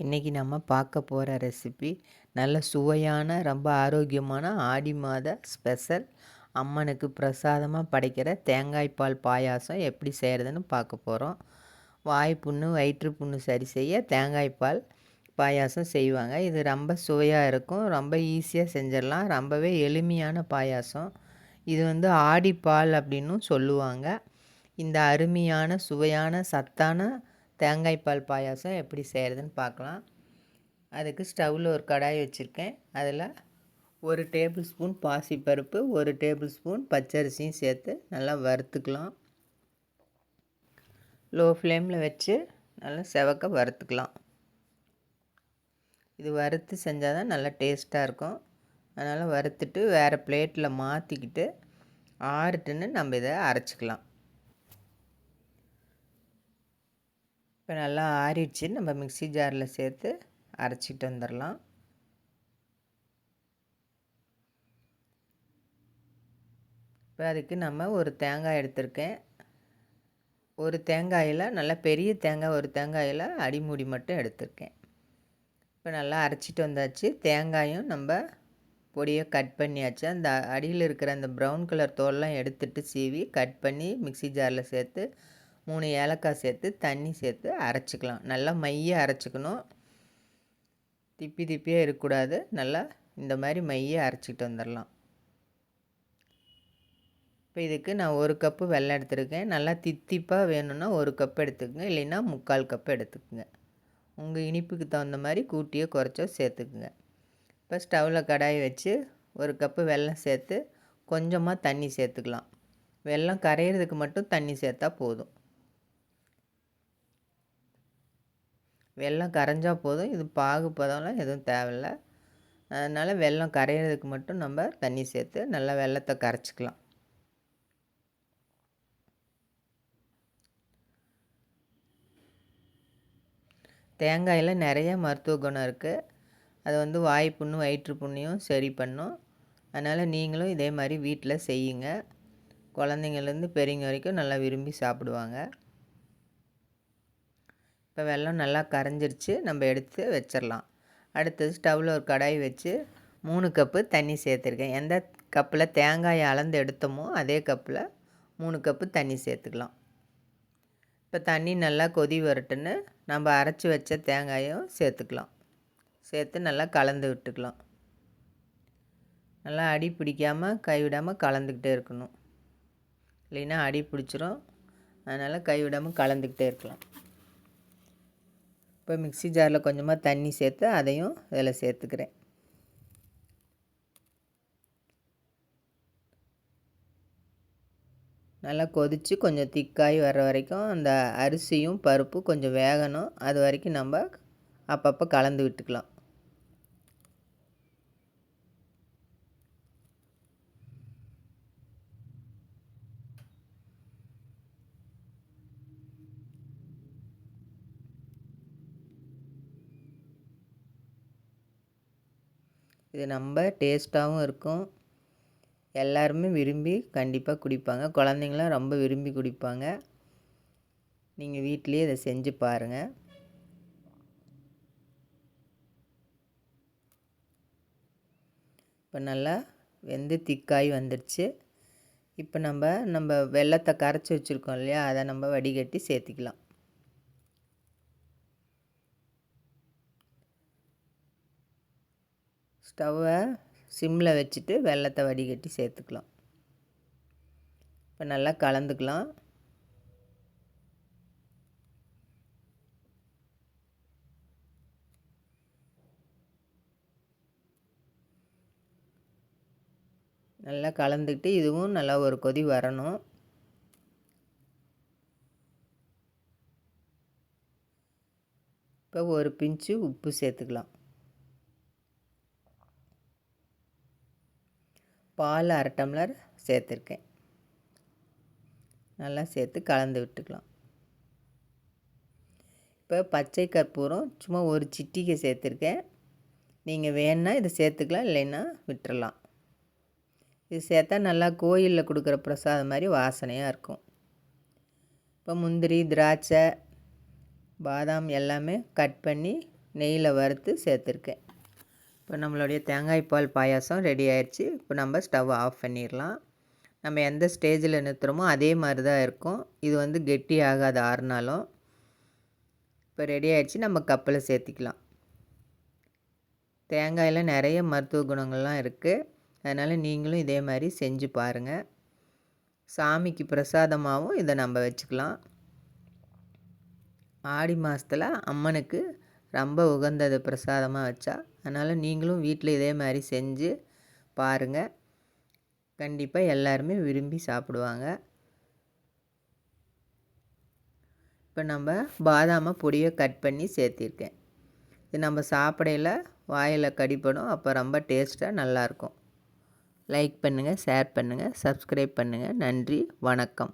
இன்றைக்கி நம்ம பார்க்க போகிற ரெசிபி நல்ல சுவையான ரொம்ப ஆரோக்கியமான ஆடி மாத ஸ்பெஷல் அம்மனுக்கு பிரசாதமாக படைக்கிற தேங்காய் பால் பாயாசம் எப்படி செய்கிறதுன்னு பார்க்க போகிறோம் வாய் புண்ணு வயிற்று புண்ணு சரி செய்ய தேங்காய் பால் பாயாசம் செய்வாங்க. இது ரொம்ப சுவையாக இருக்கும். ரொம்ப ஈஸியாக செஞ்சிடலாம். ரொம்பவே எளிமையான பாயாசம். இது வந்து ஆடிப்பால் அப்படின்னும் சொல்லுவாங்க. இந்த அருமையான சுவையான சத்தான தேங்காய் பால் பாயாசம் எப்படி செய்கிறதுன்னு பார்க்கலாம். அதுக்கு ஸ்டவ்வில் ஒரு கடாய் வச்சுருக்கேன். அதில் ஒரு டேபிள் ஸ்பூன் பாசிப்பருப்பு ஒரு டேபிள் ஸ்பூன் பச்சரிசியும் சேர்த்து நல்லா வறுத்துக்கலாம். லோ ஃப்ளேமில் வச்சு நல்லா செவக்க வறுத்துக்கலாம். இது வறுத்து செஞ்சால் தான் நல்லா டேஸ்ட்டாக இருக்கும். அதனால் வறுத்துட்டு வேறு பிளேட்டில் மாற்றிக்கிட்டு ஆறுட்டுன்னு நம்ம இதை அரைச்சிக்கலாம். இப்போ நல்லா ஆறிடுச்சு. நம்ம மிக்சி ஜாரில் சேர்த்து அரைச்சிட்டு வந்துடலாம். இப்போ அதுக்கு நம்ம ஒரு தேங்காய் எடுத்திருக்கேன். ஒரு தேங்காயில் நல்லா பெரிய தேங்காய் ஒரு தேங்காயில் அடிமூடி மட்டும் எடுத்திருக்கேன். இப்போ நல்லா அரைச்சிட்டு வந்தாச்சு. தேங்காயும் நம்ம பொடியை கட் பண்ணியாச்சு. அந்த அடியில் இருக்கிற அந்த ப்ரௌன் கலர் தோல்லாம் எடுத்துட்டு சீவி கட் பண்ணி மிக்சி ஜாரில் சேர்த்து மூணு ஏலக்காய் சேர்த்து தண்ணி சேர்த்து அரைச்சிக்கலாம். நல்லா மைய அரைச்சிக்கணும். திப்பி திப்பியாக இருக்கக்கூடாது. நல்லா இந்த மாதிரி மைய அரைச்சிக்கிட்டு வந்துடலாம். இப்போ இதுக்கு நான் ஒரு கப்பு வெள்ளம் எடுத்துருக்கேன். நல்லா தித்திப்பாக வேணும்னா ஒரு கப் எடுத்துக்கோங்க. இல்லைன்னா முக்கால் கப் எடுத்துக்கோங்க. உங்கள் இனிப்புக்கு தகுந்த மாதிரி கூட்டியோ குறைச்சோ சேர்த்துக்குங்க. இப்போ ஸ்டவ்வில் கடாய் வச்சு ஒரு கப்பு வெல்லம் சேர்த்து கொஞ்சமாக தண்ணி சேர்த்துக்கலாம். வெல்லம் கரையிறதுக்கு மட்டும் தண்ணி சேர்த்தா போதும். வெள்ளம் கரைஞ்சால் போதும். இது பாகு பதம்லாம் எதுவும் தேவையில்ல. அதனால் வெள்ளம் கரையிறதுக்கு மட்டும் நம்ம தண்ணி சேர்த்து நல்லா வெள்ளத்தை கரைச்சிக்கலாம். தேங்காயில் நிறைய மருத்துவ குணம் இருக்குது அது வந்து வாய் புண்ணு வயிற்று புண்ணையும் சரி பண்ணும். அதனால் நீங்களும் இதே மாதிரி வீட்டில் செய்யுங்க. குழந்தைங்கள்லேருந்து பெரியவங்க வரைக்கும் நல்லா விரும்பி சாப்பிடுவாங்க. இப்போ வெள்ளம் நல்லா கரைஞ்சிருச்சு. நம்ம எடுத்து வச்சிடலாம் அடுத்தது ஸ்டவ்வில் ஒரு கடாய் வச்சு மூணு கப்பு தண்ணி சேர்த்துருக்கேன். எந்த கப்பில் தேங்காயை அளந்து எடுத்தோமோ அதே கப்பில் மூணு கப்பு தண்ணி சேர்த்துக்கலாம். இப்போ தண்ணி நல்லா கொதி வரட்டுன்னு நம்ம அரைச்சி வச்ச தேங்காயும் சேர்த்துக்கலாம். சேர்த்து நல்லா கலந்து விட்டுக்கலாம். நல்லா அடி பிடிக்காமல் கைவிடாமல் கலந்துக்கிட்டே இருக்கணும். இல்லைன்னா அடி பிடிச்சிரும். அதனால் கைவிடாமல் கலந்துக்கிட்டே இருக்கலாம். இப்போ மிக்சி ஜாரில் கொஞ்சமாக தண்ணி சேர்த்து அதையும் இதில் சேர்த்துக்கிறேன். நல்லா கொதித்து கொஞ்சம் திக்காய் வர வரைக்கும் அந்த அரிசியும் பருப்பு கொஞ்சம் வேகணும். அது வரைக்கும் நம்ம அப்பப்போ கலந்து விட்டுக்கலாம். இது ரொம்ப டேஸ்ட்டாகவும் இருக்கும். எல்லாருமே விரும்பி கண்டிப்பாக குடிப்பாங்க. குழந்தைங்களாம் ரொம்ப விரும்பி குடிப்பாங்க. நீங்கள் வீட்லேயே இதை செஞ்சு பாருங்கள் இப்போ நல்லா வெந்து திக்காய் வந்துடுச்சு இப்போ நம்ம நம்ம வெள்ளத்தை கரைச்சி வச்சுருக்கோம் இல்லையா? அதை நம்ம வடிகட்டி சேர்த்திக்கலாம். ஸ்டவ்வை சிம்மில் வச்சுட்டு வெள்ளத்தை வடிகட்டி சேர்த்துக்கலாம். இப்போ நல்லா கலந்துக்கலாம். நல்லா கலந்துக்கிட்டு இதுவும் நல்லா ஒரு கொதி வரணும். இப்போ ஒரு பிஞ்சு உப்பு சேர்த்துக்கலாம். பால் அரை டம்ளர் சேர்த்துருக்கேன். நல்லா சேர்த்து கலந்து விட்டுக்கலாம். இப்போ பச்சை கற்பூரம் சும்மா ஒரு சிட்டிகை சேர்த்துருக்கேன். நீங்கள் வேணால் இதை சேர்த்துக்கலாம் இல்லைன்னா விட்டுறலாம். இது சேர்த்தா நல்லா கோயிலில் கொடுக்குற பிரசாதம் மாதிரி வாசனையாக இருக்கும். இப்போ முந்திரி திராட்சை பாதாம் எல்லாமே கட் பண்ணி நெய்யில் வறுத்து சேர்த்துருக்கேன். இப்போ நம்மளுடைய தேங்காய் பால் பாயாசம் ரெடி ஆயிடுச்சு இப்போ நம்ம ஸ்டவ் ஆஃப் பண்ணிடலாம். நம்ம எந்த ஸ்டேஜில் நிறுத்துகிறோமோ அதே மாதிரி தான் இருக்கும். இது வந்து கெட்டி ஆகாது ஆறுனாலும். இப்போ ரெடி ஆயிடுச்சு நம்ம கப்பில் சேர்த்திக்கலாம். தேங்காயில் நிறைய மருத்துவ குணங்கள்லாம் இருக்குது அதனால் நீங்களும் இதே மாதிரி செஞ்சு பாருங்கள் சாமிக்கு பிரசாதமாகவும் இதை நம்ம வச்சுக்கலாம். ஆடி மாதத்தில் அம்மனுக்கு ரொம்ப உகந்தது பிரசாதமாக வச்சா. அதனால் நீங்களும் வீட்டில் இதே மாதிரி செஞ்சு பாருங்கள் கண்டிப்பாக எல்லாருமே விரும்பி சாப்பிடுவாங்க. இப்போ நம்ம பாதாமை பொடியை கட் பண்ணி சேர்த்திருக்கேன். இது நம்ம சாப்பிடையில் வாயில் கடிப்படும் அப்போ ரொம்ப டேஸ்ட்டாக நல்லாயிருக்கும் லைக் பண்ணுங்கள் ஷேர் பண்ணுங்கள் சப்ஸ்கிரைப் பண்ணுங்கள் நன்றி வணக்கம்.